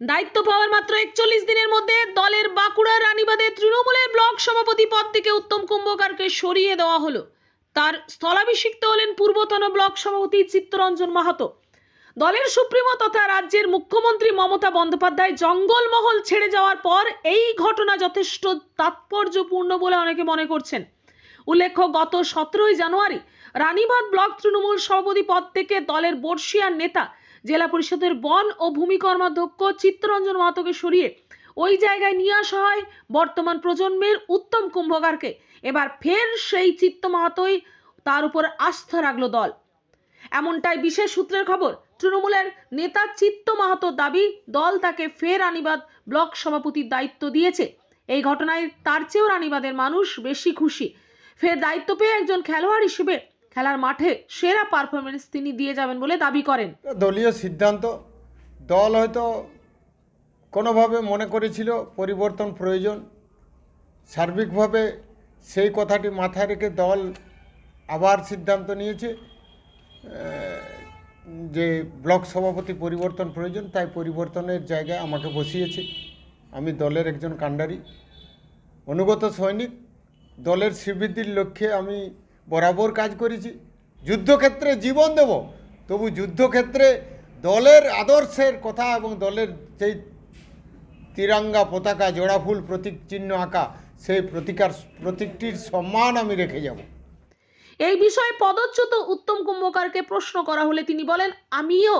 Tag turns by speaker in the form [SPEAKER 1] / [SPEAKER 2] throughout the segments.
[SPEAKER 1] দায়িত্ব পাওয়ার মাত্র একচল্লিশ দিনের মধ্যে দলের বাঁকুড়া রানীবাদে তৃণমূলের ব্লক সভাপতি পদ থেকে উত্তম কুম্ভকারকে সরিয়ে দেওয়া হলো। তার স্থলাভিষিক্ত হলেন পূর্বতন ব্লক সভাপতি চিত্তরঞ্জন মাহাতো। দলের সুপ্রিমো তথা রাজ্যের মুখ্যমন্ত্রী মমতা বন্দ্যোপাধ্যায় জঙ্গলমহল ছেড়ে যাওয়ার পর এই ঘটনা যথেষ্ট তাৎপর্যপূর্ণ বলে অনেকে মনে করছেন। উল্লেখ্য, গত সতেরোই জানুয়ারি রানীবাদ ব্লক তৃণমূল সভাপতি পদ থেকে দলের বর্ষিয়ার নেতা জেলা পরিষদের বন ও ভূমি কর্মাধ্যক্ষ চিত্তরঞ্জন মাহাতোকে সরিয়ে ওই জায়গায় নিয়ে আসা হয় বর্তমান প্রজন্মের উত্তম কুম্ভকারকে। এবার ফের সেই চিত্ত মাহাতোই তার উপর আস্থা রাখল দল। এমনটাই বিশেষ সূত্রের খবর, তৃণমূলের নেতা চিত্ত মাহাতোর দাবি দল তাকে ফের রানীবাদ ব্লক সভাপতির দায়িত্ব দিয়েছে। এই ঘটনায় তার চেয়েও রানীবাদের মানুষ বেশি খুশি। ফের দায়িত্ব পেয়ে একজন খেলোয়াড় হিসেবে খেলার মাঠে সেরা পারফরমেন্স তিনি দিয়ে যাবেন বলে দাবি করেন।
[SPEAKER 2] দলীয় সিদ্ধান্ত, দল হয়তো কোনোভাবে মনে করেছিল পরিবর্তন প্রয়োজন। সার্বিকভাবে সেই কথাটি মাথায় রেখে দল আবার সিদ্ধান্ত নিয়েছে যে ব্লক সভাপতি পরিবর্তন প্রয়োজন, তাই পরিবর্তনের জায়গায় আমাকে বসিয়েছে। আমি দলের একজন কাণ্ডারি। অনুগত সৈনিক, দলের শ্রীবৃদ্ধির লক্ষ্যে আমি বরাবর কাজ করেছি। যুদ্ধক্ষেত্রে জীবন দেব, তবু যুদ্ধক্ষেত্রে দলের আদর্শের কথা এবং দলের সেই তিরঙ্গা পতাকা জোড়াফুল প্রতীক চিহ্ন আঁকা, সেই প্রতিকার, প্রতীকটির সম্মান আমি রেখে যাব।
[SPEAKER 1] এই বিষয়ে পদচ্যুত উত্তম কুম্ভকারকে প্রশ্ন করা হলে তিনি বলেন, আমিও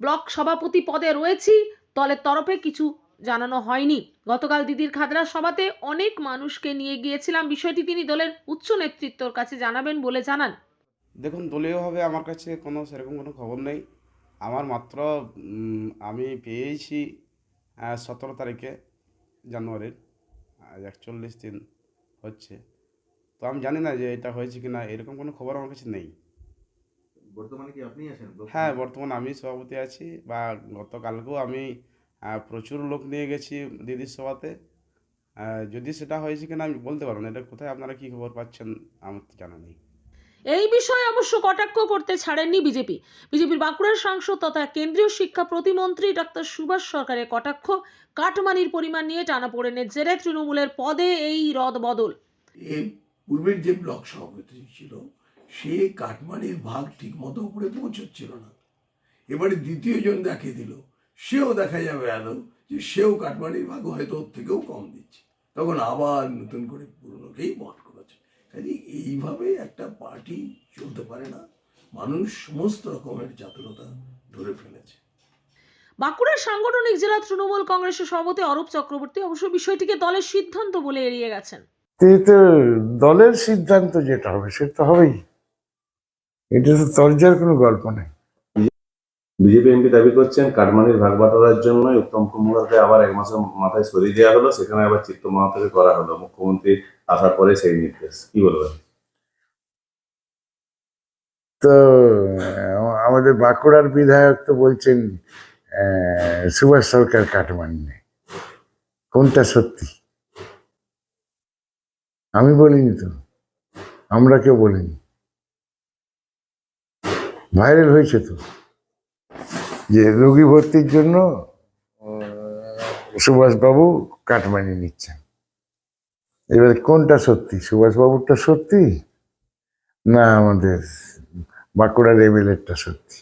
[SPEAKER 1] ব্লক সভাপতি পদে রয়েছি, দলের তরফে কিছু জানানো হয়নি। গতকাল দিদির খাদরা সভাতে অনেক মানুষকে নিয়ে গিয়েছিলাম। বিষয়টি তিনি দলের উচ্চ নেতৃত্বর কাছে জানাবেন বলে জানান।
[SPEAKER 3] দেখুন দলীয়ভাবে আমার কাছে কোনো সেরকম কোনো খবর নেই। আমার মাত্র আমি পেয়েছি সতেরো তারিখে জানুয়ারির একচল্লিশ দিন হচ্ছে। তো আমি জানি না যে এটা হয়েছে কি না এরকম কোনো খবর আমার কাছে নেই।
[SPEAKER 4] বর্তমানে কি আপনি আছেন?
[SPEAKER 3] হ্যাঁ বর্তমানে আমি সভাপতি আছি বা গতকালকেও আমি প্রচুর লোক নিয়ে গেছি দিদির সভাতে। যদি সেটা হয়েছে কিনা আমি বলতে পারব না। এটা কোথায় আপনারা কী খবর পাচ্ছেন আমার তো জানা নেই।
[SPEAKER 1] এই বিষয়ে অবশ্য কটাক্ষ করতে ছাড়েননি বিজেপি। বিজেপির বাঁকুড়ার সাংসদ তথা কেন্দ্রীয় শিক্ষা প্রতিমন্ত্রী ডক্টর সুভাষ সরকারের কটাক্ষ কাটমানির পরিমাণ নিয়ে টানাপোড়েনের জেরে তৃণমূলের পদে এই রদ বদল।
[SPEAKER 5] পূর্বের যে ব্লক সভাপতি ছিল সে কাটমানির ভাগ ঠিক মতো উপরে পৌঁছচ্ছিল না। এবারে দ্বিতীয় জন দেখিয়ে দিল। সেও দেখা যাবে আদৌ যে সেও কাটমানির ভাগ হয়তো ওর থেকেও কম দিচ্ছে। তখন আবার নতুন করে পুরনোকেই বট করেছে। কাজে এইভাবে একটা পার্টি চলতে পারে না। মানুষ সমস্ত রকমের চাতুরতা ধরে ফেলেছে।
[SPEAKER 1] বাঁকুড়ার সাংগঠনিক জেলা তৃণমূল কংগ্রেসের সভাপতি অরূপ চক্রবর্তী অবশ্য বিষয়টিকে দলের সিদ্ধান্ত বলে এড়িয়ে গেছেন।
[SPEAKER 6] দলের সিদ্ধান্ত যেটা হবে সেটা তো হবেই। এটা তো তর্জার কোনো গল্প নেই
[SPEAKER 4] বিজেপি এমপি দাবি করছেন, কাঠমান্ডির ভাগ বাটোয়ারার জন্য উত্তম কুমারকে আবার এক মাসের মাথায় সরিয়ে দেওয়া হলো, সেখানে আবার চিত্ত মাহাতোকে করা হলো। মুখ্যমন্ত্রী আসার পরে সেই নির্দেশ। কি বলবেন?
[SPEAKER 6] তো, আমাদের বাঁকুড়ার বিধায়ক তো বলছেন সুভাষ সরকার কাটমানি নেই কোনটা সত্যি? আমি বলিনি তো। আমরা কেউ বলিনি। ভাইরাল হয়েছে তো। যে রোগী ভর্তির জন্য সুভাষবাবু কাটমানি নিচ্ছেন। এবার কোনটা সত্যি? সুভাষবাবুরটা সত্যি না আমাদের বাঁকুড়ার এমএলএরটা সত্যি?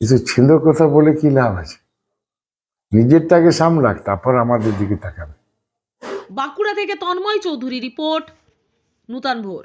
[SPEAKER 6] কিছু ছিল কথা বলে কি লাভ আছে? নিজেরটাকে সামলাক, তারপর আমাদের দিকে তাকাবে।
[SPEAKER 1] বাঁকুড়া থেকে তন্ময় চৌধুরী রিপোর্ট, নূতন ভোর।